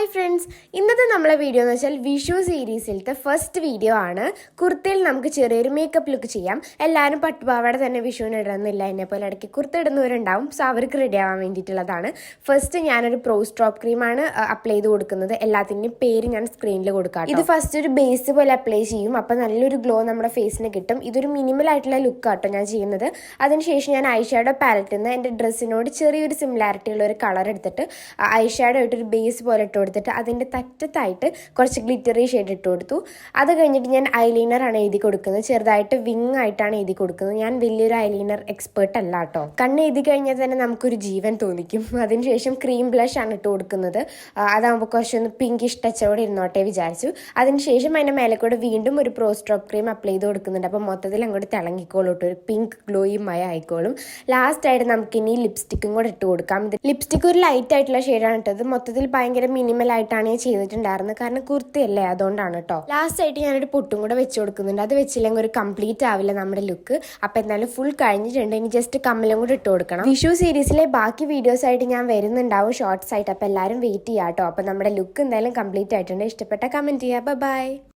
Hi friends ഇന്നത്തെ നമ്മളെ video എന്ന് വെച്ചാൽ വിഷു സീരീസിലത്തെ ഫസ്റ്റ് വീഡിയോ ആണ്. കുർത്തയിൽ നമുക്ക് ചെറിയൊരു മേക്കപ്പ് ലുക്ക് ചെയ്യാം. എല്ലാവരും പട്ടുപാവാട തന്നെ വിഷുവിന് ഇടുന്നില്ല എന്നെ പോലെ ഇടയ്ക്ക് കുർത്ത ഇടുന്നവരുണ്ടാവും. സോ അവർക്ക് റെഡി ആവാൻ വേണ്ടിയിട്ടുള്ളതാണ്. ഫസ്റ്റ് ഞാനൊരു സ്ട്രോപ്പ് ക്രീമാണ് അപ്ലൈ ചെയ്ത് കൊടുക്കുന്നത്. എല്ലാത്തിന്റെയും പേര് ഞാൻ സ്ക്രീനിൽ കൊടുക്കാം ഇത് ഫസ്റ്റ് ഒരു ബേസ് പോലെ അപ്ലൈ ചെയ്യും. അപ്പോൾ നല്ലൊരു ഗ്ലോ നമ്മുടെ ഫേസിന് കിട്ടും. ഇതൊരു മിനിമൽ ആയിട്ടുള്ള ലുക്ക് ആട്ടോ ഞാൻ ചെയ്യുന്നത്. അതിനുശേഷം ഞാൻ ഐഷാഡോ പാലറ്റിൽ നിന്ന് എന്റെ ഡ്രസ്സിനോട് ചെറിയൊരു സിമിലാരിറ്റി ഉള്ള ഒരു കളർ എടുത്തിട്ട് ഐഷാഡോ ആയിട്ടൊരു ബേസ് പോലെ ഇട്ട് കൊടുത്തിട്ട് അതിന്റെ തറ്റത്തായിട്ട് കുറച്ച് ഗ്ലിറ്ററി ഷെയ്ഡ് ഇട്ട് കൊടുത്തു. അത് കഴിഞ്ഞിട്ട് ഞാൻ ഐലൈനറാണ് എഴുതി കൊടുക്കുന്നത്. ചെറുതായിട്ട് വിങ് ആയിട്ടാണ് എഴുതി കൊടുക്കുന്നത്. ഞാൻ വലിയൊരു ഐലൈനർ എക്സ്പേർട്ട് അല്ല കേട്ടോ. കണ്ണ് എഴുതി കഴിഞ്ഞാൽ തന്നെ നമുക്കൊരു ജീവൻ തോന്നിക്കും. അതിനുശേഷം ക്രീം ബ്ലഷ് ആണ് ഇട്ട് കൊടുക്കുന്നത്. അതാകുമ്പോൾ കുറച്ചൊന്ന് പിങ്കിഷ് ടച്ചോടെ ഇരുന്നോട്ടെ വിചാരിച്ചു. അതിനുശേഷം അതിന്റെ മേലെ കൂടെ വീണ്ടും ഒരു പ്രോ സ്ട്രോപ്പ് ക്രീം അപ്ലൈ ചെയ്ത് കൊടുക്കുന്നുണ്ട്. അപ്പോൾ മൊത്തത്തിൽ അങ്ങോട്ട് തിളങ്ങിക്കോളൂട്ടോ ഒരു പിങ്ക് ഗ്ലോയും മയ ആയിക്കോളും. ലാസ്റ്റ് ആയിട്ട് നമുക്ക് ഇനി ലിപ്സ്റ്റിക്കും കൂടെ ഇട്ട് കൊടുക്കാം. ലിപ്സ്റ്റിക് ഒരു ലൈറ്റ് ആയിട്ടുള്ള ഷെയ്ഡാണ് ഇട്ടത് മൊത്തത്തിൽ ഭയങ്കര മിനിമൽ ആയിട്ടാണ് ഞാൻ ചെയ്തിട്ടുണ്ടായിരുന്നത്. കാരണം കുർത്തിയല്ലേ അതുകൊണ്ടാണ് കേട്ടോ ലാസ്റ്റ് ആയിട്ട് ഞാനൊരു പൊട്ടും കൂടെ വെച്ച് കൊടുക്കുന്നുണ്ട്. അത് വെച്ചില്ലെങ്കിൽ ഒരു കംപ്ലീറ്റ് ആവില്ല നമ്മുടെ ലുക്ക് അപ്പോൾ എന്തായാലും ഫുൾ കഴിഞ്ഞിട്ടുണ്ട്. ഇനി ജസ്റ്റ് കമ്മലും കൂടെ ഇട്ട് കൊടുക്കണം. വിഷു സീരീസിലെ ബാക്കി വീഡിയോസ് ആയിട്ട് ഞാൻ വരുന്നുണ്ടാവും ഷോർട്സ് ആയിട്ട്. അപ്പോൾ എല്ലാവരും വെയിറ്റ് ചെയ്യാം കേട്ടോ അപ്പോൾ നമ്മുടെ ലുക്ക് എന്തായാലും കംപ്ലീറ്റ് ആയിട്ടുണ്ട്. ഇഷ്ടപ്പെട്ട കമന്റ് ചെയ്യുക. ബൈ